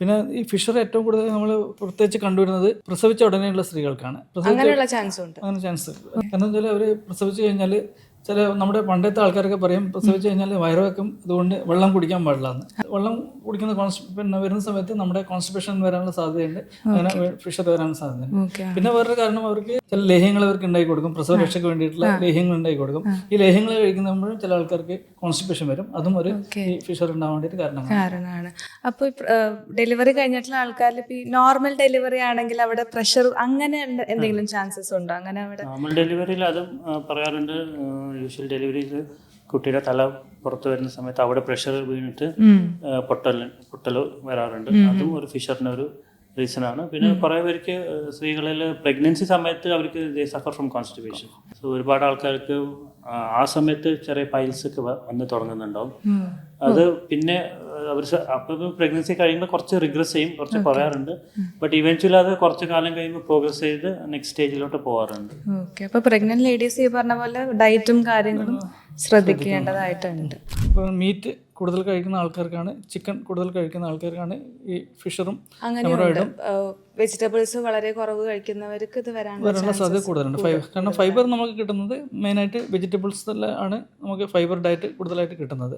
പിന്നെ ഈ ഫിഷർ ഏറ്റവും കൂടുതൽ നമ്മൾ പ്രത്യേകിച്ച് കണ്ടുവരുന്നത് പ്രസവിച്ച ഉടനെയുള്ള സ്ത്രീകൾക്കാണ്. അങ്ങനെയുള്ള ചാൻസ് ഉണ്ട്. അങ്ങനെ ചാൻസ് കാരണം വെച്ചാൽ അവർ പ്രസവിച്ചു കഴിഞ്ഞാൽ ചില നമ്മുടെ പണ്ടത്തെ ആൾക്കാരൊക്കെ പറയും പ്രസവിച്ച് കഴിഞ്ഞാൽ വയറുവെക്കും അതുകൊണ്ട് വെള്ളം കുടിക്കാൻ പാടില്ല എന്ന് വെള്ളം കുടിക്കുന്ന പിന്നെ വരുന്ന സമയത്ത് നമ്മുടെ കോൺസ്റ്റിപ്പേഷൻ വരാനുള്ള സാധ്യതയുണ്ട്. അങ്ങനെ ഫിഷത്ത് വരാനുള്ള സാധ്യതയുണ്ട്. പിന്നെ വേറൊരു കാരണം അവർക്ക് ചില ലേഹ്യങ്ങൾ അവർക്ക് ഉണ്ടാക്കി കൊടുക്കും. പ്രസവ രക്ഷയ്ക്ക് വേണ്ടിയിട്ടുള്ള ലേഹ്യങ്ങൾ ഉണ്ടാക്കി കൊടുക്കും. ഈ ലേഹ്യങ്ങൾ കഴിക്കുമ്പോഴും ചില ആൾക്കാർക്ക് കോൺസ്റ്റിപ്പേഷൻ വരും. അതും ഒരു ഈ ഫിഷർ ഉണ്ടാവാൻ വേണ്ടിയിട്ട് കാരണമാണ്. കാരണമാണ്. അപ്പോൾ ഡെലിവറി കഴിഞ്ഞിട്ടുള്ള ആൾക്കാരിൽ ഇപ്പോൾ നോർമൽ ഡെലിവറി ആണെങ്കിൽ അവിടെ പ്രഷർ അങ്ങനെ എന്തെങ്കിലും ചാൻസസ് ഉണ്ടോ? അങ്ങനെ അവിടെ നോർമൽ ഡെലിവറിയിൽ അതും പറയാറുണ്ട്. യൂഷ്വൽ ഡെലിവറിയിൽ കുട്ടിയുടെ തല പുറത്ത് വരുന്ന സമയത്ത് അവിടെ പ്രഷർ വീണിട്ട് പൊട്ടൽ പൊട്ടൽ വരാറുണ്ട്. അതും ഒരു ഫിഷറിന്റെ ഒരു റീസൺ ആണ്. പിന്നെ കുറേ പേർക്ക് സ്ത്രീകളിൽ പ്രഗ്നൻസി സമയത്ത് അവർക്ക് സഫർ ഫ്രം കോൺസ്റ്റിപ്പേഷൻ സോ ഒരുപാട് ആൾക്കാർക്ക് ആ സമയത്ത് ചെറിയ പൈൽസ് ഒക്കെ വന്ന് തുടങ്ങുന്നുണ്ടാവും. അത് പിന്നെ അവർ അപ്പം പ്രഗ്നൻസി കഴിയുമ്പോൾ കുറച്ച് റിഗ്രസ് ചെയ്യും കുറച്ച് പറയാറുണ്ട്. ബട്ട് ഇവൻച്വലി അത് കുറച്ച് കാലം കഴിയുമ്പോൾ പ്രോഗ്രസ് ചെയ്ത് നെക്സ്റ്റ് സ്റ്റേജിലോട്ട് പോകാറുണ്ട്. ഓക്കെ അപ്പോൾ പ്രഗ്നന്റ് ലേഡീസ് ഈ പറഞ്ഞ പോലെ ഡയറ്റും കാര്യങ്ങളും ശ്രദ്ധിക്കേണ്ടതായിട്ടുണ്ട്. ഇപ്പോൾ മീറ്റ് കൂടുതൽ കഴിക്കുന്ന ആൾക്കാർക്കാണ് ചിക്കൻ കൂടുതൽ കഴിക്കുന്ന ആൾക്കാർക്കാണ് ഈ ഫിഷറും അങ്ങനെയുണ്ട്. വെജിറ്റബിൾസ് വളരെ കുറവ് കഴിക്കുന്നവർക്ക് ഇത് വരാനുള്ള വരാനുള്ള സാധ്യത കൂടുതലുണ്ട്. ഫൈബർ കാരണം ഫൈബർ നമുക്ക് കിട്ടുന്നത് മെയിനായിട്ട് വെജിറ്റബിൾസ് ആണ് നമുക്ക് ഫൈബർ ഡയറ്റ് കൂടുതലായിട്ട് കിട്ടുന്നത്.